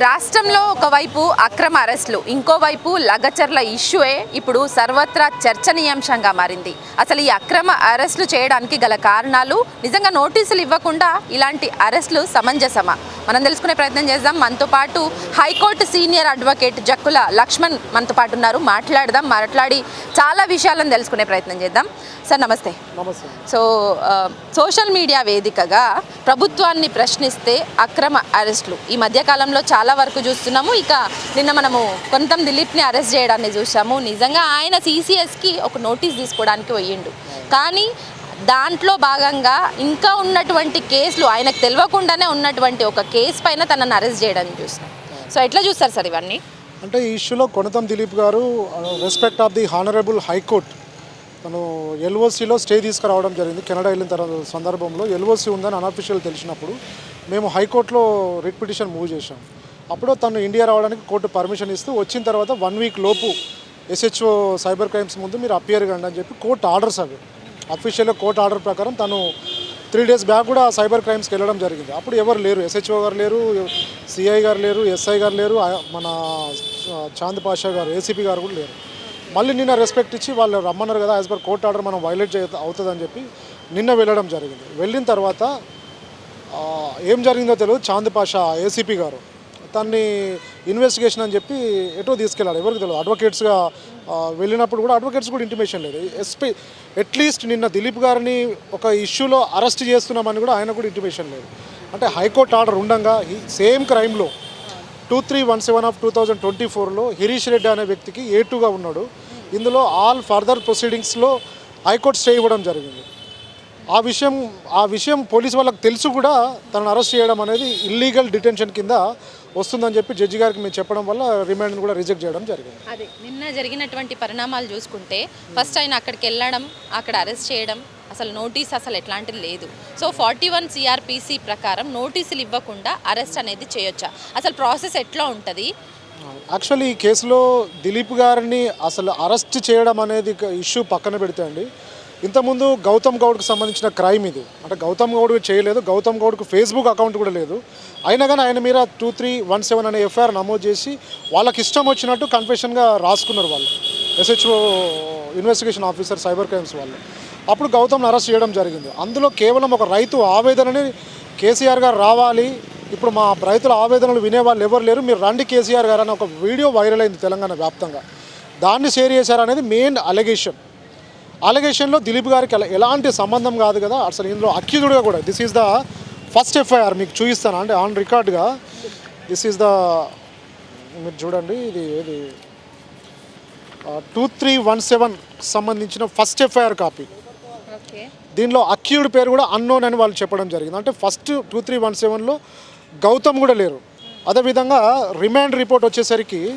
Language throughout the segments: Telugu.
రాష్ట్రంలో ఒకవైపు అక్రమ అరెస్టులు ఇంకోవైపు లగచర్ల ఇష్యూయే ఇప్పుడు సర్వత్రా చర్చనీయాంశంగా మారింది. అసలు ఈ అక్రమ అరెస్టులు చేయడానికి గల కారణాలు నిజంగా నోటీసులు ఇవ్వకుండా ఇలాంటి అరెస్టులు సమంజసమా? మనం తెలుసుకునే ప్రయత్నం చేద్దాం. మనతో పాటు high court senior advocate Jakkula Laxman మనతో పాటు ఉన్నారు. మాట్లాడదాం మాట్లాడి చాలా విషయాలను తెలుసుకునే ప్రయత్నం చేద్దాం. సార్ నమస్తే. సో సోషల్ మీడియా వేదికగా ప్రభుత్వాన్ని ప్రశ్నిస్తే అక్రమ అరెస్టులు ఈ మధ్యకాలంలో చాలా చాలా వరకు చూస్తున్నాము. ఇక నిన్న మనము కొంతం దిలీప్ని అరెస్ట్ చేయడాన్ని చూసాము నిజంగా ఆయన సీసీఎస్కి ఒక నోటీస్ తీసుకోవడానికి పోయిండు. కానీ దాంట్లో భాగంగా ఇంకా ఉన్నటువంటి కేసులు ఆయనకు తెలియకుండానే ఉన్నటువంటి ఒక కేసు పైన తనని అరెస్ట్ చేయడానికి చూసినాం. సో ఎట్లా చూస్తారు సార్ ఇవన్నీ? అంటే ఈ ఇష్యూలో కొనతం దిలీప్ గారు respect of the honourable high court తను ఎల్ఓసిలో స్టే తీసుకురావడం జరిగింది. కెనడా వెళ్ళిన తర్వాత సందర్భంలో ఎల్ఓసి ఉందని అనఫీషియల్ తెలిసినప్పుడు మేము హైకోర్టులో రిట్ పిటిషన్ మూవ్ చేశాం. అప్పుడు తను ఇండియా రావడానికి కోర్టు పర్మిషన్ ఇస్తూ వచ్చిన తర్వాత వన్ వీక్ లోపు ఎస్హెచ్ఓ సైబర్ క్రైమ్స్ ముందు మీరు అపియర్ కండి అని చెప్పి కోర్టు ఆర్డర్స్ అవి. అఫీషియల్గా కోర్టు ఆర్డర్ ప్రకారం తను త్రీ డేస్ బ్యాక్ కూడా సైబర్ క్రైమ్స్కి వెళ్ళడం జరిగింది. అప్పుడు ఎవరు లేరు. ఎస్హెచ్ఓ గారు లేరు సిఐ గారు లేరు ఎస్ఐ గారు లేరు మన చాంద్ పాషా గారు ఏసీపీ గారు కూడా లేరు. మళ్ళీ నిన్న రెస్పెక్ట్ ఇచ్చి వాళ్ళు రమ్మన్నారు కదా యాజ్ పర్ కోర్ట్ ఆర్డర్ మనం వైలేట్ అవుతుందని చెప్పి నిన్న వెళ్ళడం జరిగింది. వెళ్ళిన తర్వాత ఏం జరిగిందో తెలియదు. చాంద్ పాషా ఏసీపీ గారు తన్ని ఇన్వెస్టిగేషన్ అని చెప్పి ఎటో తీసుకెళ్ళాడు. ఎవరికి తెలియదు అడ్వకేట్స్గా వెళ్ళినప్పుడు కూడా అడ్వకేట్స్ కూడా ఇంటిమేషన్ లేదు. ఎస్పీ అట్లీస్ట్ నిన్న దిలీప్ గారిని ఒక ఇష్యూలో అరెస్ట్ చేస్తున్నామని కూడా ఆయన కూడా ఇంటిమేషన్ లేదు. అంటే హైకోర్టు ఆర్డర్ ఉండగా ఈ same క్రైమ్లో two three one seven of two thousand twenty ఫోర్లో హిరీష్ రెడ్డి అనే వ్యక్తికి ఏ టూగా ఉన్నాడు. ఇందులో ఆల్ ఫర్దర్ ప్రొసీడింగ్స్లో హైకోర్టు స్టే ఇవ్వడం జరిగింది. ఆ విషయం ఆ విషయం పోలీసు వాళ్ళకి తెలుసు కూడా తనను అరెస్ట్ చేయడం అనేది ఇల్లీగల్ డిటెన్షన్ కింద వస్తుందని చెప్పి జడ్జి గారికి మేము చెప్పడం వల్ల రిమాండ్ని కూడా రిజెక్ట్ చేయడం జరిగింది. అదే నిన్న జరిగినటువంటి పరిణామాలు చూసుకుంటే ఫస్ట్ ఆయన అక్కడికి వెళ్ళడం అక్కడ అరెస్ట్ చేయడం అసలు నోటీస్ అసలు ఎట్లాంటిది లేదు. సో ఫార్టీ వన్ సిఆర్పిసి ప్రకారం నోటీసులు ఇవ్వకుండా అరెస్ట్ అనేది చేయొచ్చా? అసలు ప్రాసెస్ ఎట్లా ఉంటుంది? యాక్చువల్లీ ఈ కేసులో దిలీప్ గారిని అసలు అరెస్ట్ చేయడం అనేది ఇష్యూ పక్కన పెడితే అండి ఇంతకుముందు గౌతమ్ గౌడ్కి సంబంధించిన క్రైమ్ ఇది. అంటే గౌతమ్ గౌడ్ చేయలేదు గౌతమ్ గౌడ్కు ఫేస్బుక్ అకౌంట్ కూడా లేదు. అయినా కానీ ఆయన మీద టూ త్రీ వన్ సెవెన్ అనే ఎఫ్ఐఆర్ నమోదు చేసి వాళ్ళకి ఇష్టం వచ్చినట్టు కన్ఫెషన్గా రాసుకున్నారు వాళ్ళు. SHO investigation officer cyber crimes వాళ్ళు. అప్పుడు గౌతమ్ని అరెస్ట్ చేయడం జరిగింది. అందులో కేవలం ఒక రైతు ఆవేదనని కేసీఆర్ గారు రావాలి. ఇప్పుడు మా రైతుల ఆవేదనలు వినేవాళ్ళు ఎవరు లేరు. మీరు రండి కేసీఆర్ గారు అని ఒక వీడియో వైరల్ అయింది తెలంగాణ వ్యాప్తంగా. దాన్ని షేర్ చేశారనేది మెయిన్ అలిగేషన్. అలిగేషన్లో దిలీప్ గారికి ఎల- ఎలాంటి సంబంధం కాదు కదా. అసలు ఇందులో అక్యూజుడ్గా కూడా this is the first FIR మీకు చూపిస్తాను. అంటే ఆన్ రికార్డ్గా దిస్ ఈజ్ ద మీరు చూడండి ఇది ఇది టూ త్రీ వన్ సెవెన్ సంబంధించిన ఫస్ట్ ఎఫ్ఐఆర్ కాపీ దీనిలో అక్యూడ్ పేరు కూడా అన్నోన్ అని వాళ్ళు చెప్పడం జరిగింది. అంటే ఫస్ట్ టూ త్రీ వన్ సెవెన్లో గౌతమ్ కూడా లేరు. అదేవిధంగా రిమాండ్ రిపోర్ట్ వచ్చేసరికి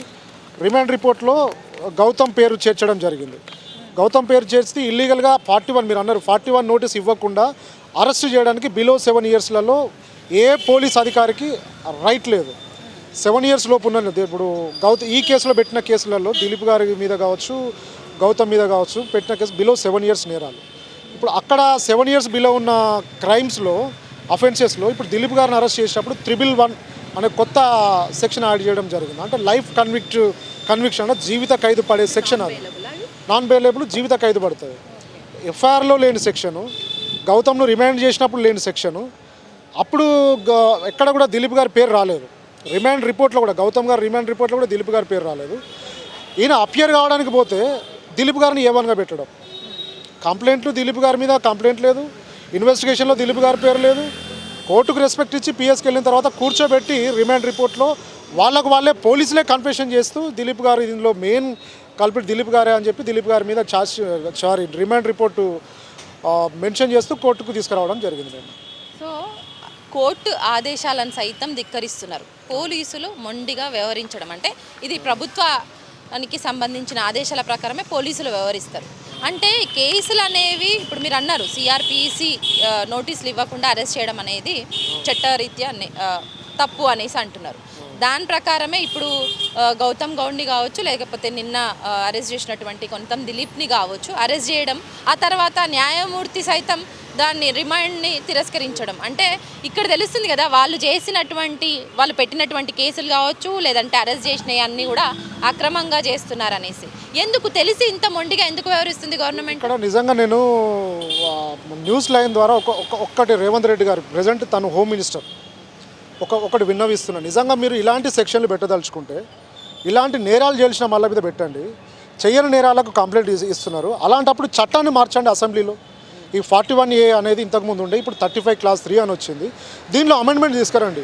రిమాండ్ రిపోర్ట్లో గౌతమ్ పేరు చేర్చడం జరిగింది. గౌతమ్ పేరు చేర్చి ఇల్లీగల్గా ఫార్టీ వన్ మీరు అన్నారు. ఫార్టీ వన్ నోటీస్ ఇవ్వకుండా అరెస్ట్ చేయడానికి బిలో సెవెన్ ఇయర్స్లలో ఏ పోలీస్ అధికారికి రైట్ లేదు. సెవెన్ ఇయర్స్ లోపు ఉన్న ఇప్పుడు గౌతమ్ ఈ కేసులో పెట్టిన కేసులలో దిలీప్ గారి మీద కావచ్చు గౌతమ్ మీద కావచ్చు పెట్టిన కేసు బిలో సెవెన్ ఇయర్స్ నేరాలు. ఇప్పుడు అక్కడ సెవెన్ ఇయర్స్ బిలో ఉన్న క్రైమ్స్లో అఫెన్సెస్లో ఇప్పుడు దిలీప్ గారిని అరెస్ట్ చేసినప్పుడు త్రిబుల్ వన్ అనే కొత్త సెక్షన్ యాడ్ చేయడం జరిగింది. అంటే లైఫ్ కన్విక్ట్ కన్విక్షన్ అంటే జీవిత ఖైదు పడే సెక్షన్ అది. నాన్ బెయిలబుల్ జీవిత ఖైదు పడుతుంది. ఎఫ్ఐఆర్లో లేని సెక్షను గౌతమ్ను రిమాండ్ చేసినప్పుడు లేని సెక్షను అప్పుడు గ- ఎక్కడ కూడా దిలీప్ గారి పేరు రాలేదు. రిమాండ్ రిపోర్ట్లో కూడా గౌతమ్ గారి రిమాండ్ రిపోర్ట్లో కూడా దిలీప్ గారి పేరు రాలేదు. ఈయన అపియర్ కావడానికి పోతే దిలీప్ గారిని ఏ వన్గా పెట్టడం? కంప్లైంట్లు దిలీప్ గారి మీద కంప్లైంట్ లేదు. ఇన్వెస్టిగేషన్లో దిలీప్ గారి పేరు లేదు. కోర్టుకు రెస్పెక్ట్ ఇచ్చి పిఎస్కి వెళ్ళిన తర్వాత కూర్చోబెట్టి రిమాండ్ రిపోర్ట్లో వాళ్ళకు వాళ్ళే పోలీసులే కన్ఫెషన్ చేస్తూ దిలీప్ గారు దీనిలో మెయిన్ కల్పిట్ దిలీప్ గారే అని చెప్పి దిలీప్ గారి మీద charge sorry remand report mention చేస్తూ కోర్టుకు తీసుకురావడం జరిగింది మేము సో కోర్టు ఆదేశాలను సైతం ధిక్కరిస్తున్నారు. పోలీసులు మొండిగా వ్యవహరించడం అంటే ఇది ప్రభుత్వానికి సంబంధించిన ఆదేశాల ప్రకారమే పోలీసులు వ్యవహరిస్తారు. అంటే కేసులు అనేవి ఇప్పుడు మీరు అన్నారు సిఆర్పిసి నోటీసులు ఇవ్వకుండా అరెస్ట్ చేయడం అనేది చట్టరీత్యా తప్పు అనేసి అంటున్నారు. దాని ప్రకారమే ఇప్పుడు గౌతమ్ గౌడ్ని కావచ్చు లేకపోతే నిన్న అరెస్ట్ చేసినటువంటి కొంతం దిలీప్ని కావచ్చు అరెస్ట్ చేయడం ఆ తర్వాత న్యాయమూర్తి సైతం దాన్ని రిమాండ్ని తిరస్కరించడం. అంటే ఇక్కడ తెలుస్తుంది కదా వాళ్ళు చేసినటువంటి వాళ్ళు పెట్టినటువంటి కేసులు కావచ్చు లేదంటే అరెస్ట్ చేసినవి అన్నీ కూడా అక్రమంగా చేస్తున్నారు అనేసి ఎందుకు తెలిసి ఇంత మొండిగా ఎందుకు వ్యవహరిస్తుంది గవర్నమెంట్? ఇక్కడ నిజంగా నేను న్యూస్ లైన్ ద్వారా ఒక- ఒక్కటి రేవంత్ రెడ్డి గారు ప్రజెంట్ తను హోమ్ మినిస్టర్. ఒక ఒకటి విన్నవిస్తున్నాను నిజంగా మీరు ఇలాంటి సెక్షన్లు పెట్టదలుచుకుంటే ఇలాంటి నేరాలు చేసిన మళ్ళీ మీద పెట్టండి. చెయ్యని నేరాలకు కంప్లైంట్ ఇస్తున్నారు. అలాంటప్పుడు చట్టాన్ని మార్చండి అసెంబ్లీలో. ఈ ఫార్టీ వన్ ఏ అనేది ఇంతకుముందు ఉండే ఇప్పుడు థర్టీ ఫైవ్ క్లాస్ త్రీ అని వచ్చింది. దీనిలో అమెండ్మెంట్ తీసుకురండి.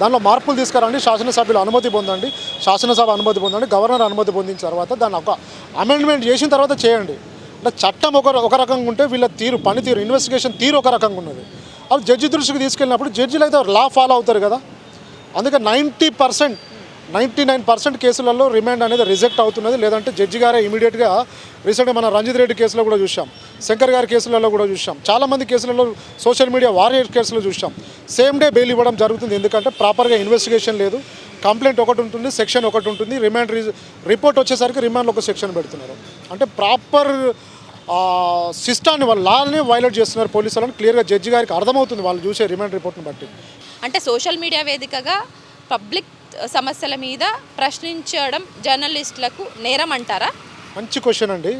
దానిలో మార్పులు తీసుకురండి. శాసనసభ్యులు అనుమతి పొందండి. శాసనసభ అనుమతి పొందండి. గవర్నర్ అనుమతి పొందిన తర్వాత దాన్ని ఒక అమెండ్మెంట్ చేసిన తర్వాత చేయండి. అంటే చట్టం ఒక ఒక రకంగా ఉంటే వీళ్ళ తీరు పనితీరు ఇన్వెస్టిగేషన్ తీరు ఒక రకంగా ఉన్నది. అవి జడ్జి దృష్టికి తీసుకెళ్ళినప్పుడు జడ్జిలు అయితే లా ఫాలో అవుతారు కదా. అందుకే ninety percent ninety nine percent కేసులలో రిమాండ్ అనేది రిజెక్ట్ అవుతున్నది. లేదంటే జడ్జి గారే ఇమీడియట్గా రీసెంట్గా మన రంజిత్ రెడ్డి కేసులో కూడా చూసాం శంకర్ గారి కేసులలో కూడా చూసాం చాలామంది కేసులలో సోషల్ మీడియా వారియర్ కేసులో చూసాం సేమ్ డే బెయిల్ ఇవ్వడం జరుగుతుంది. ఎందుకంటే ప్రాపర్గా ఇన్వెస్టిగేషన్ లేదు. కంప్లైంట్ ఒకటి ఉంటుంది సెక్షన్ ఒకటి ఉంటుంది. రిమాండ్ రిపోర్ట్ వచ్చేసరికి రిమాండ్లో ఒక సెక్షన్ పెడుతున్నారు. అంటే ప్రాపర్ సిస్టాన్ని వాళ్ళ లాని వైలేట్ చేస్తున్నారు పోలీసు వాళ్ళని. క్లియర్గా జడ్జి గారికి అర్థమవుతుంది వాళ్ళు చూసే రిమాండ్ రిపోర్ట్ని బట్టి. అంటే సోషల్ మీడియా వేదికగా పబ్లిక్ సమస్యల మీద ప్రశ్నించడం జర్నలిస్టులకు నేరం అంటారా? మంచి క్వశ్చన్ అండి.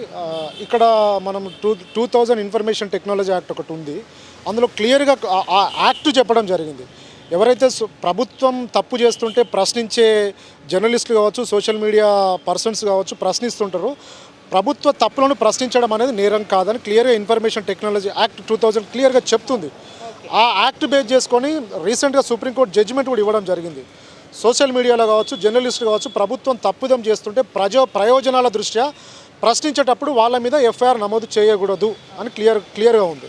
ఇక్కడ మనం two two thousand information technology act ఒకటి ఉంది. అందులో క్లియర్గా ఆ- యాక్ట్ చెప్పడం జరిగింది. ఎవరైతే ప్రభుత్వం తప్పు చేస్తుంటే ప్రశ్నించే జర్నలిస్టులు కావచ్చు సోషల్ మీడియా పర్సన్స్ కావచ్చు ప్రశ్నిస్తుంటారో. ప్రభుత్వ తప్పులను ప్రశ్నించడం అనేది నేరం కాదని క్లియర్గా information technology act two thousand క్లియర్గా చెప్తుంది. ఆ యాక్ట్ బేస్ చేసుకొని రీసెంట్గా సుప్రీంకోర్టు జడ్జిమెంట్ కూడా ఇవ్వడం జరిగింది. సోషల్ మీడియాలో కావచ్చు జర్నలిస్టులు కావచ్చు ప్రభుత్వం తప్పుదం చేస్తుంటే ప్రజా ప్రయోజనాల దృష్ట్యా ప్రశ్నించేటప్పుడు వాళ్ళ మీద ఎఫ్ఐఆర్ నమోదు చేయకూడదు అని క్లియర్ క్లియర్గా ఉంది.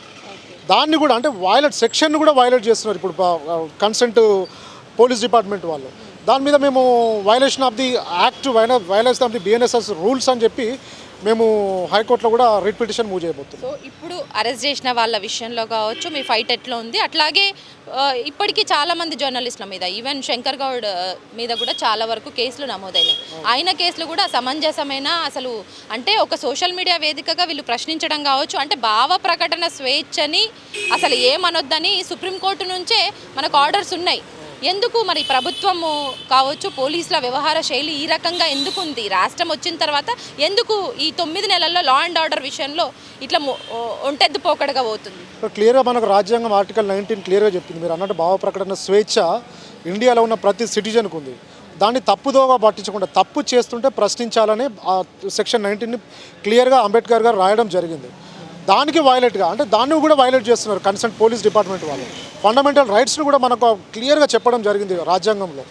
దాన్ని కూడా అంటే వైలెట్ సెక్షన్ కూడా వైలేట్ చేస్తున్నారు ఇప్పుడు కన్సెంట్ పోలీస్ డిపార్ట్మెంట్ వాళ్ళు. దాని మీద మేము violation of the act violation of the BNSS rules అని చెప్పి మేము హైకోర్టులో కూడా రిట్ పిటిషన్ మూవ్ చేయబోతున్నాం. సో ఇప్పుడు అరెస్ట్ చేసిన వాళ్ళ విషయంలో కావచ్చు మీ ఫైట్ ఎట్లా ఉంది? అట్లాగే ఇప్పటికీ చాలా మంది జర్నలిస్టుల మీద ఈవెన్ శంకర్ గౌడ్ మీద కూడా చాలా వరకు కేసులు నమోదైనాయి. ఆయన కేసులు కూడా సమంజసమైన అసలు అంటే ఒక సోషల్ మీడియా వేదికగా వీళ్ళు ప్రశ్నించడం కావచ్చు అంటే భావ ప్రకటన స్వేచ్ఛని అసలు ఏమనొద్దని సుప్రీంకోర్టు నుంచే మనకు ఆర్డర్స్ ఉన్నాయి. ఎందుకు మరి ప్రభుత్వము కావచ్చు పోలీసుల వ్యవహార శైలి ఈ రకంగా ఎందుకు ఉంది రాష్ట్రం వచ్చిన తర్వాత ఎందుకు ఈ తొమ్మిది నెలల్లో లా అండ్ ఆర్డర్ విషయంలో ఇట్లా ఒంటెద్దు పోకడగా పోతుంది? క్లియర్గా మనకు రాజ్యాంగం ఆర్టికల్ నైన్టీన్ క్లియర్గా చెప్పింది. మీరు అన్నట్టు భావ ప్రకటన స్వేచ్ఛ ఇండియాలో ఉన్న ప్రతి సిటిజన్కు ఉంది. దాన్ని తప్పుదోగా పట్టించకుండా తప్పు చేస్తుంటే ప్రశ్నించాలని ఆ సెక్షన్ నైన్టీన్ని క్లియర్గా అంబేద్కర్ గారు రాయడం జరిగింది. దానికి వైలెట్గా అంటే దాన్ని కూడా వైలెట్ చేస్తున్నారు కన్సర్న్ పోలీస్ డిపార్ట్మెంట్ వాళ్ళు. ఫండమెంటల్ రైట్స్ని కూడా మనకు క్లియర్గా చెప్పడం జరిగింది రాజ్యాంగంలో.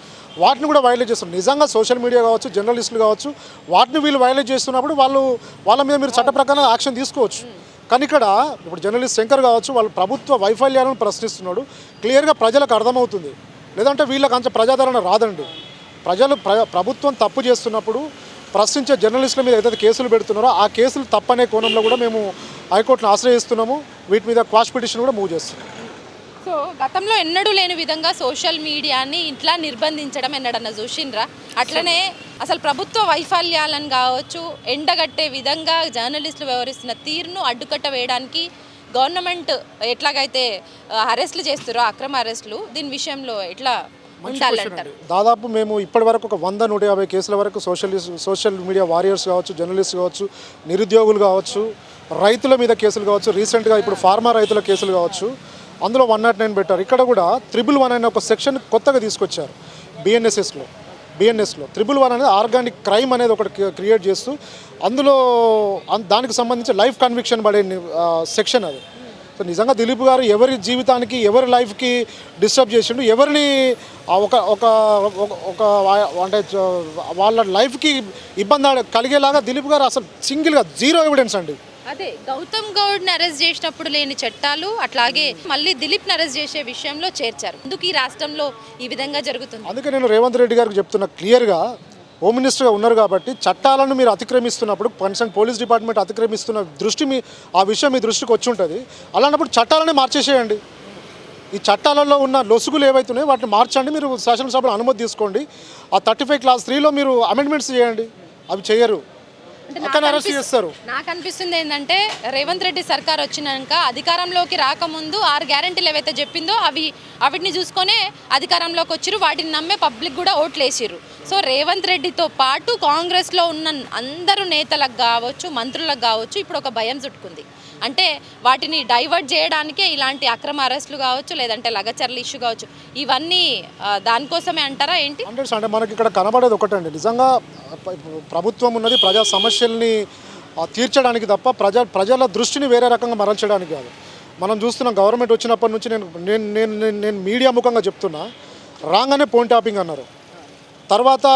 వాటిని కూడా వైలేట్ చేస్తున్నారు. నిజంగా సోషల్ మీడియా కావచ్చు జర్నలిస్టులు కావచ్చు వాటిని వీళ్ళు వైలేట్ చేస్తున్నప్పుడు వాళ్ళు వాళ్ళ మీద మీరు చట్ట ప్రకారం యాక్షన్ తీసుకోవచ్చు. కానీ ఇక్కడ ఇప్పుడు జర్నలిస్ట్ శంకర్ కావచ్చు వాళ్ళు ప్రభుత్వ వైఫల్యాలను ప్రశ్నిస్తున్నాడు. క్లియర్గా ప్రజలకు అర్థమవుతుంది. లేదంటే వీళ్ళకి అంత ప్రజాదరణ రాదండి. ప్రజలు ప్ర ప్రభుత్వం తప్పు చేస్తున్నప్పుడు ప్రశ్నించే జర్నలిస్టుల మీద ఏదైతే కేసులు పెడుతున్నారో ఆ కేసులు తప్పనే కోణంలో కూడా మేము హైకోర్టును ఆశ్రయిస్తున్నాము. వీటి మీద క్వాష్ పిటిషన్ కూడా మూవ్ చేస్తున్నాం. సో గతంలో ఎన్నడూ లేని విధంగా సోషల్ మీడియాని ఇట్లా నిర్బంధించడం ఎన్నడన్న చూసిండ్రా? అట్లనే అసలు ప్రభుత్వ వైఫల్యాలను కావచ్చు ఎండగట్టే విధంగా జర్నలిస్టులు వ్యవహరిస్తున్న తీరును అడ్డుకట్ట వేయడానికి గవర్నమెంట్ ఎట్లాగైతే అరెస్టులు చేస్తారో అక్రమ అరెస్టులు దీని విషయంలో ఎట్లా ఉండాలంటారు. దాదాపు మేము ఇప్పటి వరకు ఒక వంద నూట యాభై కేసుల వరకు సోషల్ సోషల్ మీడియా వారియర్స్ కావచ్చు జర్నలిస్ట్ కావచ్చు నిరుద్యోగులు కావచ్చు రైతుల మీద కేసులు కావచ్చు రీసెంట్గా ఇప్పుడు ఫార్మా రైతుల కేసులు కావచ్చు అందులో వన్ నాట్ నైన్ పెట్టారు. ఇక్కడ కూడా త్రిబుల్ వన్ అనే ఒక సెక్షన్ కొత్తగా తీసుకొచ్చారు బిఎన్ఎస్ఎస్లో బిఎన్ఎస్లో త్రిబుల్ వన్ అనేది ఆర్గానిక్ క్రైమ్ అనేది ఒకటి క్రియేట్ చేస్తూ అందులో దానికి సంబంధించి లైఫ్ కన్విక్షన్ పడే సెక్షన్ అది. నిజంగా దిలీప్ గారు ఎవరి జీవితానికి ఎవరి లైఫ్కి డిస్టర్బ్ చేసిండు ఎవరిని ఒక ఒక ఒక- అంటే వాళ్ళ లైఫ్కి ఇబ్బంది కలిగేలాగా దిలీప్ గారు అసలు సింగిల్గా జీరో ఎవిడెన్స్ అండి. అదే గౌతమ్ గౌడ్ని అరెస్ట్ చేసినప్పుడు లేని చట్టాలు అట్లాగే మళ్ళీ దిలీప్ని అరెస్ట్ చేసే విషయంలో చేర్చారు. ఈ రాష్ట్రంలో ఈ విధంగా జరుగుతుంది? అందుకే నేను రేవంత్ రెడ్డి గారికి చెప్తున్నా క్లియర్గా హోమ్ మినిస్టర్గా ఉన్నారు కాబట్టి చట్టాలను మీరు అతిక్రమిస్తున్నప్పుడు కన్సర్న్ పోలీస్ డిపార్ట్మెంట్ అతిక్రమిస్తున్న దృష్టి మీ ఆ విషయం మీ దృష్టికి వచ్చి ఉంటుంది. అలాంటప్పుడు చట్టాలని మార్చేసేయండి. ఈ చట్టాలలో ఉన్న లొసుగులు ఏవైతున్నాయో వాటిని మార్చండి. మీరు శాసనసభలో అనుమతి తీసుకోండి. ఆ థర్టీ ఫైవ్ క్లాస్ త్రీలో మీరు అమెండ్మెంట్స్ చేయండి. అవి చేయరు. చేస్తారు. నాకు అనిపిస్తుంది ఏంటంటే రేవంత్ రెడ్డి సర్కార్ వచ్చినాక అధికారంలోకి రాకముందు ఆరు గ్యారెంటీలు ఏవైతే చెప్పిందో అవి అవిటిని చూసుకొనే అధికారంలోకి వచ్చిర్రు. వాటిని నమ్మే పబ్లిక్ కూడా ఓట్లు వేసిర్రు సో రేవంత్ రెడ్డితో పాటు కాంగ్రెస్లో ఉన్న అందరూ నేతలకు కావచ్చు మంత్రులకు కావచ్చు ఇప్పుడు ఒక భయం చుట్టుకుంది. అంటే వాటిని డైవర్ట్ చేయడానికే ఇలాంటి అక్రమ అరెస్టులు కావచ్చు లేదంటే లగచర్ల ఇష్యూ కావచ్చు ఇవన్నీ దానికోసమే అంటారా ఏంటి? అంటే మనకి ఇక్కడ కనబడేది ఒకటండి. నిజంగా ప్రభుత్వం ఉన్నది ప్రజా సమస్యల్ని తీర్చడానికి తప్ప ప్రజా ప్రజల దృష్టిని వేరే రకంగా మరల్చడానికి కాదు. మనం చూస్తున్నాం గవర్నమెంట్ వచ్చినప్పటి నుంచి నేను నేను నేను నేను- మీడియా ముఖంగా చెప్తున్నా. రాగానే ఫోన్ ట్యాపింగ్ అన్నారు. తర్వాత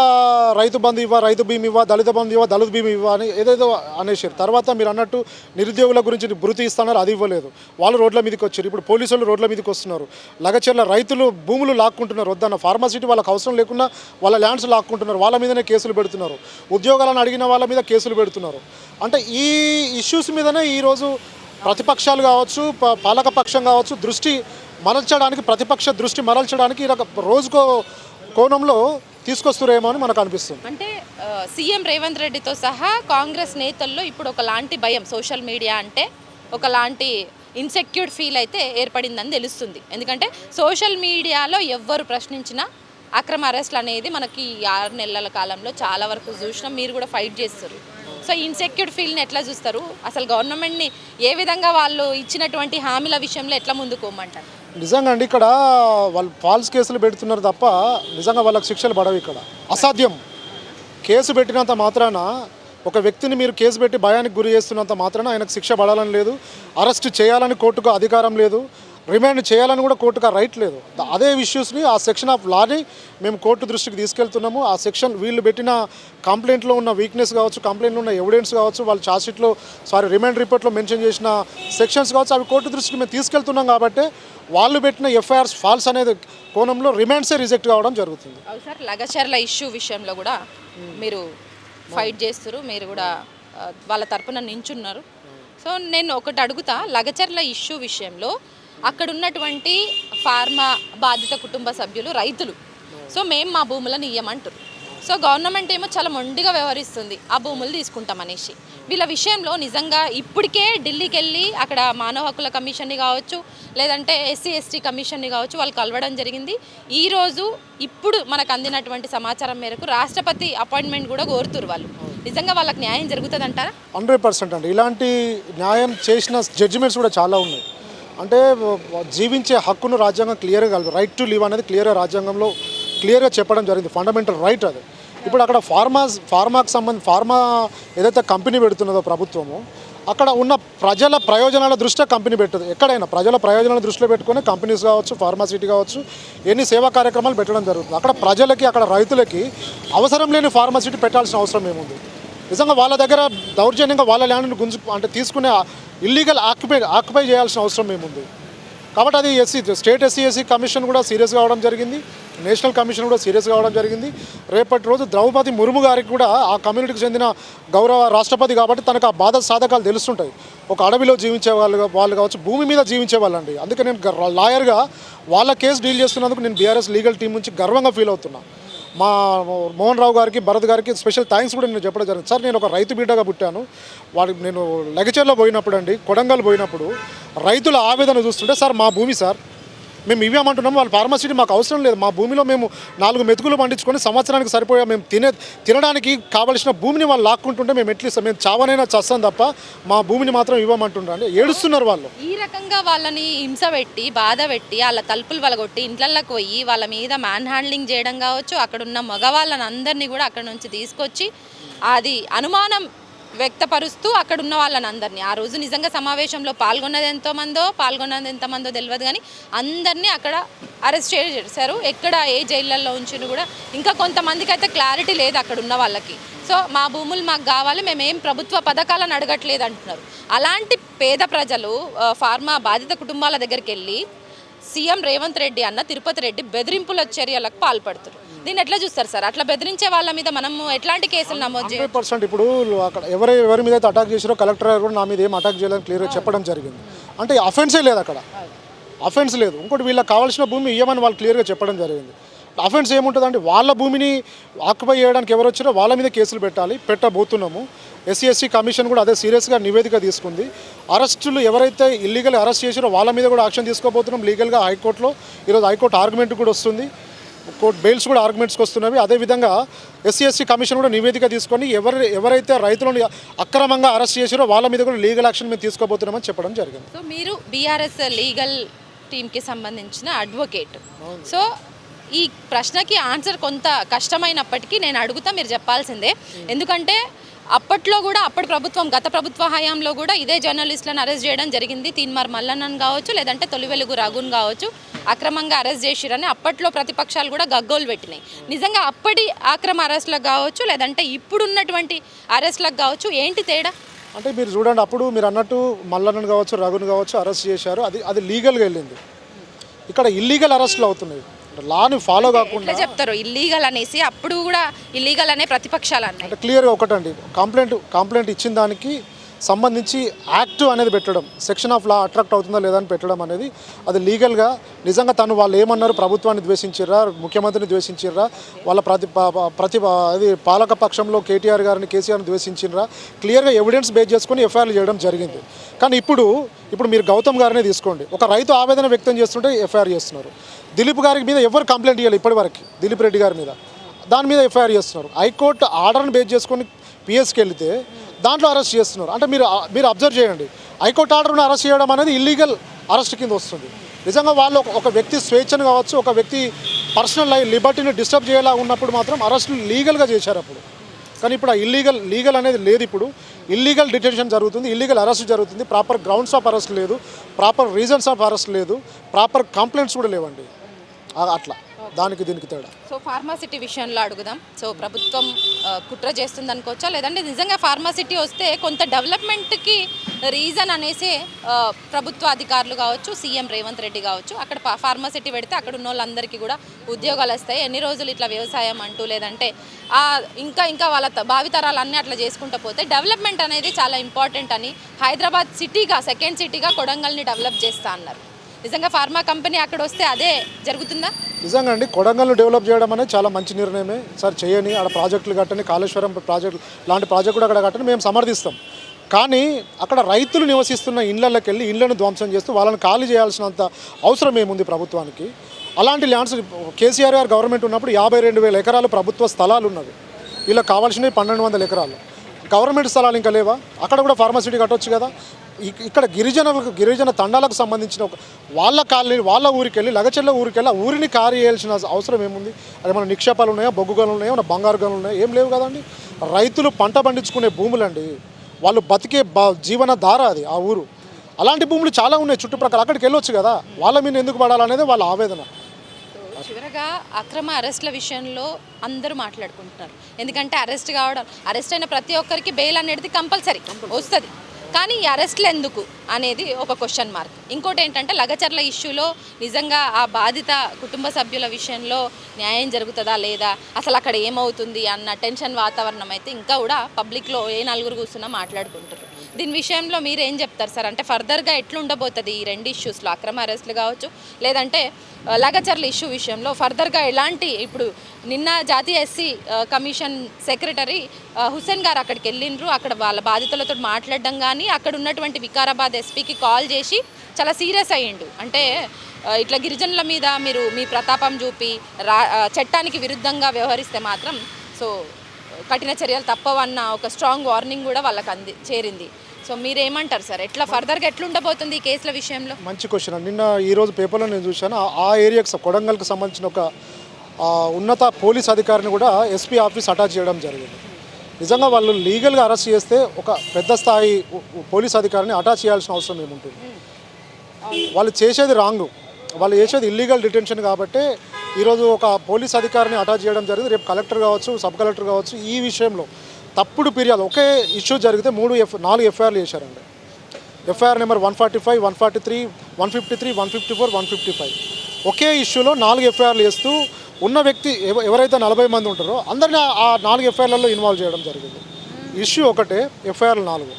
రైతు బంధు ఇవ్వ రైతు బీమ్ ఇవ్వ దళిత బంధు ఇవ్వ దళిత బీమా ఇవ్వ అని ఏదేదో అనేసారు తర్వాత మీరు అన్నట్టు నిరుద్యోగుల గురించి భృతి ఇస్తున్నారు అది ఇవ్వలేదు. వాళ్ళు రోడ్ల మీదకి వచ్చారు. ఇప్పుడు పోలీసులు రోడ్ల మీదకి వస్తున్నారు. లగచర్ల రైతులు భూములు లాక్కుంటున్నారు. వద్దన్న ఫార్మాసిటీ వాళ్ళకి అవసరం లేకుండా వాళ్ళ ల్యాండ్స్ లాక్కుంటున్నారు. వాళ్ళ మీదనే కేసులు పెడుతున్నారు. ఉద్యోగాలను అడిగిన వాళ్ళ మీద కేసులు పెడుతున్నారు. అంటే ఈ ఇష్యూస్ మీదనే ఈరోజు ప్రతిపక్షాలు కావచ్చు ప- పాలక పక్షం కావచ్చు దృష్టి మరల్చడానికి ప్రతిపక్ష దృష్టి మరల్చడానికి ఈ రోజుకో కోణంలో తీసుకొస్తురేమో అని మనకు అనిపిస్తుంది. అంటే సీఎం రేవంత్ రెడ్డితో సహా కాంగ్రెస్ నేతల్లో ఇప్పుడు ఒకలాంటి భయం సోషల్ మీడియా అంటే ఒకలాంటి ఇన్సెక్యూర్డ్ ఫీల్ అయితే ఏర్పడిందని తెలుస్తుంది. ఎందుకంటే సోషల్ మీడియాలో ఎవ్వరు ప్రశ్నించినా అక్రమ అరెస్ట్లు అనేది మనకి ఆరు నెలల కాలంలో చాలా వరకు చూసినా మీరు కూడా ఫైట్ చేస్తారు. సో ఇన్సెక్యూర్డ్ ఫీల్ని ఎట్లా చూస్తారు? అసలు గవర్నమెంట్ని ఏ విధంగా వాళ్ళు ఇచ్చినటువంటి హామీల విషయంలో ఎట్లా ముందుకోమంటారు నిజంగా అండి ఇక్కడ వాళ్ళు ఫాల్స్ కేసులు పెడుతున్నారు తప్ప నిజంగా వాళ్ళకి శిక్షలు పడవు ఇక్కడ. అసాధ్యం. కేసు పెట్టినంత మాత్రాన ఒక వ్యక్తిని మీరు కేసు పెట్టి భయానికి గురి చేస్తున్నంత మాత్రాన ఆయనకు శిక్ష పడాలని లేదు. అరెస్ట్ చేయాలని కోర్టుకు అధికారం లేదు. రిమాండ్ చేయాలని కూడా కోర్టుకు రైట్ లేదు. అదే ఇష్యూస్ని ఆ సెక్షన్ ఆఫ్ లాని మేము కోర్టు దృష్టికి తీసుకెళ్తున్నాము. ఆ సెక్షన్ వీళ్ళు పెట్టిన కంప్లైంట్లో ఉన్న వీక్నెస్ కావచ్చు కంప్లైంట్లో ఉన్న ఎవిడెన్స్ కావచ్చు వాళ్ళ ఛార్జ్షీట్లో సారీ రిమాండ్ రిపోర్ట్లో మెన్షన్ చేసిన సెక్షన్స్ కావచ్చు అవి కోర్టు దృష్టికి మేము తీసుకెళ్తున్నాం కాబట్టి వాళ్ళు పెట్టిన ఎఫ్ఐఆర్స్ ఫాల్స్ అనేది కోణంలో రిమాండ్సే రిజెక్ట్ కావడం జరుగుతుంది. అవును సార్ లగచర్ల ఇష్యూ విషయంలో కూడా మీరు ఫైట్ చేస్తారు మీరు కూడా వాళ్ళ తరపున నించున్నారు. సో నేను ఒకటి అడుగుతా లగచర్ల ఇష్యూ విషయంలో అక్కడ ఉన్నటువంటి ఫార్మా బాధిత కుటుంబ సభ్యులు రైతులు. సో మేము మా భూములను ఇయ్యమంటారు సో గవర్నమెంట్ ఏమో చాలా మొండిగా వ్యవహరిస్తుంది. ఆ భూములు తీసుకుంటాం అనేసి. వీళ్ళ విషయంలో నిజంగా ఇప్పటికే ఢిల్లీకి వెళ్ళి అక్కడ మానవ హక్కుల కమిషన్ని కావచ్చు లేదంటే ఎస్సీ ఎస్టీ కమిషన్ని కావచ్చు వాళ్ళు కలవడం జరిగింది. ఈరోజు ఇప్పుడు మనకు అందినటువంటి సమాచారం మేరకు రాష్ట్రపతి అపాయింట్మెంట్ కూడా కోరుతురు వాళ్ళు. నిజంగా వాళ్ళకి న్యాయం జరుగుతుంది అంటారా హండ్రెడ్ పర్సెంట్ అండి. ఇలాంటి న్యాయం చేసిన జడ్జిమెంట్స్ కూడా చాలా ఉన్నాయి. అంటే జీవించే హక్కును రాజ్యాంగం క్లియర్గా రైట్ టు లివ్ అనేది క్లియర్గా రాజ్యాంగంలో క్లియర్గా చెప్పడం జరిగింది. ఫండమెంటల్ రైట్ అది. ఇప్పుడు అక్కడ ఫార్మాస్ ఫార్మాకు సంబంధ ఫార్మా ఏదైతే కంపెనీ పెడుతున్నదో ప్రభుత్వము అక్కడ ఉన్న ప్రజల ప్రయోజనాల దృష్ట్యా కంపెనీ పెట్టదు. ఎక్కడైనా ప్రజల ప్రయోజనాల దృష్టిలో పెట్టుకొని కంపెనీస్ కావచ్చు ఫార్మాసిటీ కావచ్చు ఎన్ని సేవా కార్యక్రమాలు పెట్టడం జరుగుతుంది. అక్కడ ప్రజలకి అక్కడ రైతులకి అవసరం లేని ఫార్మాసిటీ పెట్టాల్సిన అవసరం ఏముంది? నిజంగా వాళ్ళ దగ్గర దౌర్జన్యంగా వాళ్ళ ల్యాండ్ని గుంజు అంటే తీసుకునే ఇల్లీగల్ ఆక్యుపై ఆక్యుపై చేయాల్సిన అవసరం ఏముంది? కాబట్టి అది SC state SC SC commission కూడా సీరియస్ కావడం జరిగింది. నేషనల్ కమిషన్ కూడా సీరియస్ కావడం జరిగింది. రేపటి రోజు ద్రౌపది ముర్ము గారికి కూడా ఆ కమ్యూనిటీకి చెందిన గౌరవ రాష్ట్రపతి కాబట్టి తనకు ఆ బాధ సాధకాలు తెలుస్తుంటాయి. ఒక అడవిలో జీవించే వాళ్ళు వాళ్ళు కావచ్చు భూమి మీద జీవించే వాళ్ళండి. అందుకే నేను లాయర్గా వాళ్ళ కేసు డీల్ చేస్తున్నందుకు నేను బీఆర్ఎస్ లీగల్ టీం నుంచి గర్వంగా ఫీల్ అవుతున్నాను మా మోహన్ రావు గారికి భరత్ గారికి స్పెషల్ థ్యాంక్స్ కూడా నేను చెప్పడం జరిగింది. సార్ నేను ఒక రైతు బిడ్డగా పుట్టాను. వాడికి నేను లగచర్లో పోయినప్పుడు అండి కొడంగల్ పోయినప్పుడు రైతుల ఆవేదన చూస్తుంటే సార్ మా భూమి సార్ మేము ఇవ్వమంటున్నాము వాళ్ళ ఫార్మసిటీ మాకు అవసరం లేదు. మా భూమిలో మేము నాలుగు మెతుకులు పండించుకొని సంవత్సరానికి సరిపోయే మేము తినే తినడానికి కావలసిన భూమిని వాళ్ళు లాక్కుంటుంటే మేము ఎట్లీస్తాం మేము చావనైనా చస్తాం తప్ప మా భూమిని మాత్రం ఇవ్వమంటున్నారు అంటే ఏడుస్తున్నారు వాళ్ళు. ఈ రకంగా వాళ్ళని హింస పెట్టి బాధ పెట్టి వాళ్ళ తలుపులు వలగొట్టి ఇంట్లలోకి పోయి వాళ్ళ మీద మ్యాన్ హ్యాండ్లింగ్ చేయడం కావచ్చు అక్కడ ఉన్న మగవాళ్ళని అందరినీ కూడా అక్కడ నుంచి తీసుకొచ్చి అది అనుమానం వ్యక్తపరుస్తూ అక్కడ ఉన్న వాళ్ళని అందరినీ ఆ రోజు నిజంగా సమావేశంలో పాల్గొన్నది ఎంతోమందో పాల్గొన్నది ఎంతమందో తెలియదు కానీ అందరినీ అక్కడ అరెస్ట్ చేశారు. ఎక్కడ ఏ జైళ్ళల్లో ఉంచినా కూడా ఇంకా కొంతమందికి అయితే క్లారిటీ లేదు అక్కడ ఉన్న వాళ్ళకి. సో మా భూములు మాకు కావాలి మేము ఏం ప్రభుత్వ పథకాలను అడగట్లేదు అంటున్నారు. అలాంటి పేద ప్రజలు ఫార్మా బాధిత కుటుంబాల దగ్గరికి వెళ్ళి సీఎం రేవంత్ రెడ్డి అన్న తిరుపతి రెడ్డి బెదిరింపుల చర్యలకు పాల్పడుతున్నారు దీన్ని ఎట్లా చూస్తారు సార్? అట్లా బెదిరించే వాళ్ళ మీద మనము ఎట్లాంటి కేసులు నమోదు హండ్రెడ్ పర్సెంట్ ఇప్పుడు అక్కడ ఎవరు ఎవరి మీద అయితే అటాక్ చేసారో కలెక్టర్ గారు కూడా నా మీద ఏం అటాక్ చేయాలని క్లియర్గా చెప్పడం జరిగింది. అంటే అఫెన్సే లేదు అక్కడ. అఫెన్స్ లేదు. ఇంకోటి వీళ్ళకి కావాల్సిన భూమి ఇవ్వమని వాళ్ళు క్లియర్గా చెప్పడం జరిగింది. అఫెన్స్ అంటే వాళ్ళ భూమిని ఆక్యుపై చేయడానికి ఎవరు వచ్చినా వాళ్ళ మీద కేసులు పెట్టాలి పెట్టబోతున్నాము. ఎస్సీ ఎస్సీ కమిషన్ కూడా అదే సీరియస్గా నివేదిక తీసుకుంది. అరెస్టులు ఎవరైతే ఇల్లీగల్ అరెస్ట్ చేసారో వాళ్ళ మీద కూడా యాక్షన్ తీసుకోబోతున్నాం. లీగల్గా హైకోర్టులో ఈరోజు హైకోర్టు ఆర్గ్యుమెంట్ కూడా వస్తుంది. కోర్టు బెయిల్స్ కూడా ఆర్గ్యుమెంట్స్కి వస్తున్నవి. అదేవిధంగా ఎస్సీ ఎస్సీ కమిషన్ కూడా నివేదిక తీసుకొని ఎవరు ఎవరైతే రైతులను అక్రమంగా అరెస్ట్ చేసిరో వాళ్ళ మీద కూడా లీగల్ యాక్షన్ మేము తీసుకోబోతున్నామని చెప్పడం జరిగింది. సో మీరు బీఆర్ఎస్ లీగల్ టీంకి సంబంధించిన అడ్వకేట్ సో ఈ ప్రశ్నకి ఆన్సర్ కొంత కష్టమైనప్పటికీ నేను అడుగుతా మీరు చెప్పాల్సిందే. ఎందుకంటే అప్పట్లో కూడా అప్పటి ప్రభుత్వం గత ప్రభుత్వ హయాంలో కూడా ఇదే జర్నలిస్టులను అరెస్ట్ చేయడం జరిగింది. తీన్మార్ మల్లన్నన్ కావచ్చు లేదంటే తొలి వెలుగు రఘున్ కావచ్చు అక్రమంగా అరెస్ట్ చేసిరని అప్పట్లో ప్రతిపక్షాలు కూడా గగ్గోలు పెట్టినాయి. నిజంగా అప్పటి అక్రమ అరెస్టులకు కావచ్చు లేదంటే ఇప్పుడున్నటువంటి అరెస్ట్లకు కావచ్చు ఏంటి తేడా? అంటే మీరు చూడండి అప్పుడు మీరు అన్నట్టు మల్లన్నను కావచ్చు రఘును కావచ్చు అరెస్ట్ చేశారు. అది అది లీగల్గా వెళ్ళింది. ఇక్కడ ఇల్లీగల్ అరెస్టులు అవుతున్నాయి. లాని ఫాలో కాకుండా ఎట్లా చెప్తారు? ఇల్లీగల్ అనేసి అప్పుడు కూడా ఇల్లీగల్ అనే ప్రతిపక్షాలు అన్నాయి అంటే క్లియర్గా ఒకటండి. కంప్లైంట్ కంప్లైంట్ ఇచ్చిన దానికి సంబంధించి యాక్ట్ అనేది పెట్టడం సెక్షన్ ఆఫ్ లా అట్రాక్ట్ అవుతుందా లేదా అని పెట్టడం అనేది అది లీగల్గా నిజంగా తను వాళ్ళు ఏమన్నారు ప్రభుత్వాన్ని ద్వేషించిర్రా ముఖ్యమంత్రిని ద్వేషించిర్రా వాళ్ళ ప్రతి ప్రతి అది పాలక పక్షంలో కేటీఆర్ గారిని కేసీఆర్ని ద్వేషించిర్రా క్లియర్గా ఎవిడెన్స్ బేస్ చేసుకొని ఎఫ్ఐఆర్ చేయడం జరిగింది. కానీ ఇప్పుడు ఇప్పుడు మీరు గౌతమ్ గారినే తీసుకోండి. ఒక రైతు ఆవేదన వ్యక్తం చేస్తుంటే ఎఫ్ఐఆర్ చేస్తున్నారు. దిలీప్ గారి మీద ఎవరు కంప్లైంట్ ఇవ్వాలి ఇప్పటివరకు దిలీప్ రెడ్డి గారి మీద. దాని మీద ఎఫ్ఐఆర్ చేస్తున్నారు. హైకోర్టు ఆర్డర్ని బేస్ చేసుకొని పిఎస్కి వెళితే దాంట్లో అరెస్ట్ చేస్తున్నారు. అంటే మీరు మీరు అబ్జర్వ్ చేయండి. హైకోర్టు ఆర్డర్ను అరెస్ట్ చేయడం అనేది ఇల్లీగల్ అరెస్ట్ కింద వస్తుంది. నిజంగా వాళ్ళు ఒక- ఒక వ్యక్తి స్వేచ్ఛను కావచ్చు ఒక వ్యక్తి పర్సనల్ లైఫ్ లిబర్టీని డిస్టర్బ్ చేయాలా ఉన్నప్పుడు మాత్రం అరెస్టులు లీగల్గా చేశారు అప్పుడు. కానీ ఇప్పుడు ఆ ఇల్లీగల్ లీగల్ అనేది లేదు ఇప్పుడు. ఇల్లీగల్ డిటెన్షన్ జరుగుతుంది ఇల్లీగల్ అరెస్ట్ జరుగుతుంది. ప్రాపర్ గ్రౌండ్స్ ఆఫ్ అరెస్ట్ లేదు ప్రాపర్ రీజన్స్ ఆఫ్ అరెస్ట్ లేదు ప్రాపర్ కంప్లైంట్స్ కూడా లేవండి. అట్లా. దానికి దీనికి తేడా? సో ఫార్మాసిటీ విషయంలో అడుగుదాం. సో ప్రభుత్వం కుట్ర చేస్తుంది అనుకోవచ్చా లేదంటే నిజంగా ఫార్మాసిటీ వస్తే కొంత డెవలప్మెంట్కి రీజన్ అనేసి ప్రభుత్వ అధికారులు కావచ్చు సీఎం రేవంత్ రెడ్డి కావచ్చు అక్కడ ఫార్మాసిటీ పెడితే అక్కడ ఉన్న వాళ్ళందరికీ కూడా ఉద్యోగాలు వస్తాయి. ఎన్ని రోజులు ఇట్లా వ్యవసాయం అంటూ లేదంటే ఇంకా ఇంకా వాళ్ళ భావితరాలు భావితరాలన్నీ అట్లా చేసుకుంటూ పోతే డెవలప్మెంట్ అనేది చాలా ఇంపార్టెంట్ అని హైదరాబాద్ సిటీగా సెకండ్ సిటీగా కొడంగల్ని డెవలప్ చేస్తా అన్నారు. నిజంగా ఫార్మా కంపెనీ అక్కడ వస్తే అదే జరుగుతుందా? నిజంగా అండి కొడంగల్ను డెవలప్ చేయడం అనేది చాలా మంచి నిర్ణయమే. సార్ చేయని ఆడ ప్రాజెక్టులు కట్టని కాళేశ్వరం ప్రాజెక్టు లాంటి ప్రాజెక్టు కూడా అక్కడ కట్టని మేము సమర్థిస్తాం. కానీ అక్కడ రైతులు నివసిస్తున్న ఇళ్ళకి వెళ్ళి ఇళ్ళను ధ్వంసం చేస్తూ వాళ్ళని ఖాళీ చేయాల్సినంత అవసరం ఏముంది ప్రభుత్వానికి? అలాంటి ల్యాండ్స్ కేసీఆర్ గారు గవర్నమెంట్ ఉన్నప్పుడు యాభై రెండు వేల ఎకరాలు ప్రభుత్వ స్థలాలు ఉన్నవి. వీళ్ళకి కావాల్సినవి పన్నెండు వందల ఎకరాలు. గవర్నమెంట్ స్థలాలు ఇంకా లేవా? అక్కడ కూడా ఫార్మసిటీ కట్టొచ్చు కదా? ఇక్కడ గిరిజనులకు గిరిజన తండాలకు సంబంధించిన ఒక వాళ్ళ కాలనీ వాళ్ళ ఊరికి వెళ్ళి లగచెల్ల ఊరికి వెళ్ళి ఆ ఊరిని కారు చేయాల్సిన అవసరం ఏముంది? అది మన నిక్షేపాలు ఉన్నాయా? బొగ్గు గనులు ఉన్నాయా? మన బంగారు గనులు ఉన్నాయా? ఏం లేవు కదండి. రైతులు పంట పండించుకునే భూములండి వాళ్ళు బతికే బ అది ఆ ఊరు. అలాంటి భూములు చాలా ఉన్నాయి చుట్టుప్రక్కల. అక్కడికి వెళ్ళొచ్చు కదా? వాళ్ళ మీద ఎందుకు పడాలనేది వాళ్ళ ఆవేదన. చివరగా అక్రమ అరెస్ట్ల విషయంలో అందరూ మాట్లాడుకుంటున్నారు. ఎందుకంటే అరెస్ట్ కావడం అరెస్ట్ అయిన ప్రతి ఒక్కరికి బెయిల్ అనేది కంపల్సరీ వస్తుంది. కానీ ఈ అరెస్ట్లు ఎందుకు అనేది ఒక క్వశ్చన్ మార్క్ ఇంకోటి ఏంటంటే లగచర్ల ఇష్యూలో నిజంగా ఆ బాధిత కుటుంబ సభ్యుల విషయంలో న్యాయం జరుగుతుందా లేదా అసలు అక్కడ ఏమవుతుంది అన్న టెన్షన్ వాతావరణం అయితే ఇంకా కూడా పబ్లిక్లో ఏ నలుగురు కూర్చున్నా మాట్లాడుకుంటారు దీని విషయంలో మీరు ఏం చెప్తారు సార్? అంటే ఫర్దర్గా ఎట్లుండబోతుంది ఈ రెండు ఇష్యూస్లో? అక్రమ అరెస్టులు కావచ్చు లేదంటే లగచర్ల ఇష్యూ విషయంలో ఫర్దర్గా ఎలాంటి ఇప్పుడు నిన్న జాతీయ SC commission secretary Hussain Hussain గారు అక్కడికి వెళ్ళిండ్రు. అక్కడ వాళ్ళ బాధితులతో మాట్లాడడం కానీ అక్కడ ఉన్నటువంటి వికారాబాద్ ఎస్పీకి కాల్ చేసి చాలా సీరియస్ అయ్యిండు. అంటే ఇట్లా గిరిజనుల మీద మీరు మీ ప్రతాపం చూపి రా చట్టానికి విరుద్ధంగా వ్యవహరిస్తే మాత్రం సో కఠిన చర్యలు తప్పవన్న ఒక స్ట్రాంగ్ వార్నింగ్ కూడా వాళ్ళకి అంది చేరింది. సో మీరేమంటారు సార్? ఎట్లా ఫర్దర్గా ఎట్లుండబోతుంది ఈ కేసుల విషయంలో? మంచి క్వశ్చన్ నిన్న ఈరోజు పేపర్లో నేను చూశాను. ఆ- ఏరియాకి కొడంగల్కి సంబంధించిన ఒక ఉన్నత పోలీస్ అధికారిని కూడా ఎస్పీ ఆఫీస్ అటాచ్ చేయడం జరిగింది. నిజంగా వాళ్ళు లీగల్గా అరెస్ట్ చేస్తే ఒక పెద్ద స్థాయి పోలీస్ అధికారిని అటాచ్ చేయాల్సిన అవసరం ఏముంటుంది? వాళ్ళు చేసేది రాంగ్. వాళ్ళు చేసేది ఇల్లీగల్ డిటెన్షన్ కాబట్టి ఈరోజు ఒక పోలీస్ అధికారిని అటాచ్ చేయడం జరిగింది. రేపు కలెక్టర్ కావచ్చు సబ్ కలెక్టర్ కావచ్చు ఈ విషయంలో తప్పుడు ఫిర్యాదు ఒకే ఇష్యూ జరిగితే మూడు ఎఫ్ నాలుగు ఎఫ్ఐఆర్లు చేశారండి. FIR number one forty five one forty three one fifty three one fifty four one fifty five. ఒకే ఇష్యూలో నాలుగు ఎఫ్ఐఆర్లు వేస్తూ ఉన్న వ్యక్తి ఎవ- ఎవరైతే నలభై మంది ఉంటారో అందరినీ ఆ- నాలుగు ఎఫ్ఐఆర్లలో ఇన్వాల్వ్ చేయడం జరిగింది. ఇష్యూ ఒకటే ఎఫ్ఐఆర్లు నాలుగు.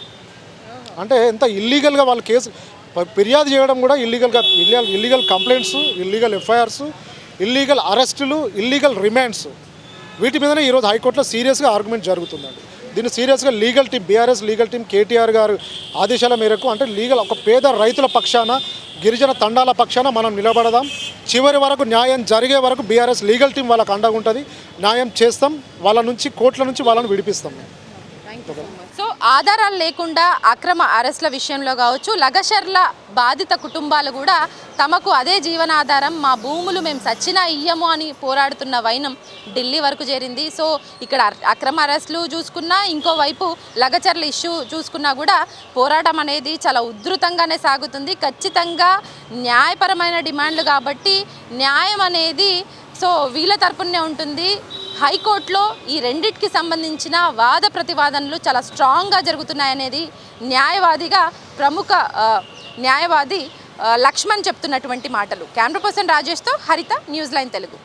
అంటే ఎంత ఇల్లీగల్గా వాళ్ళు కేసు ఫిర్యాదు చేయడం కూడా ఇల్లీగల్గా illegal illegal complaints illegal FIRs illegal అరెస్టులు ఇల్లీగల్ రిమాండ్స్. వీటి మీదనే ఈరోజు హైకోర్టులో సీరియస్గా ఆర్గ్యుమెంట్ జరుగుతుందండి. దీన్ని సీరియస్గా legal team BRS legal team KTR గారు ఆదేశాల మేరకు అంటే లీగల్ ఒక పేద రైతుల పక్షాన గిరిజన తండాల పక్షాన మనం నిలబడదాం. చివరి వరకు న్యాయం జరిగే వరకు బీఆర్ఎస్ లీగల్ టీం వాళ్ళకు అండగా ఉంటుంది న్యాయం చేస్తాం. వాళ్ళ నుంచి కోర్టుల నుంచి వాళ్ళని విడిపిస్తాం. సో ఆధారాలు లేకుండా అక్రమ అరెస్ట్ల విషయంలో కావచ్చు లగషర్ల బాధిత కుటుంబాలు కూడా తమకు అదే జీవనాధారం మా భూములు మేము సచ్చినా ఇయ్యము అని పోరాడుతున్న వైనం ఢిల్లీ వరకు చేరింది. సో ఇక్కడ అక్రమ అరెస్టులు చూసుకున్నా ఇంకోవైపు లగచర్ల ఇష్యూ చూసుకున్నా కూడా పోరాటం అనేది చాలా ఉధృతంగానే సాగుతుంది. ఖచ్చితంగా న్యాయపరమైన డిమాండ్లు కాబట్టి న్యాయం అనేది సో వీళ్ళ తరపునే ఉంటుంది. హైకోర్టులో ఈ రెండిటికి సంబంధించిన వాద ప్రతివాదనలు చాలా స్ట్రాంగ్గా జరుగుతున్నాయనేది న్యాయవాదిగా ప్రముఖ న్యాయవాది లక్ష్మణ్ చెప్తున్నటువంటి మాటలు. కెమెరా పర్సన్ రాజేష్తో హరిత న్యూస్ లైన్ తెలుగు.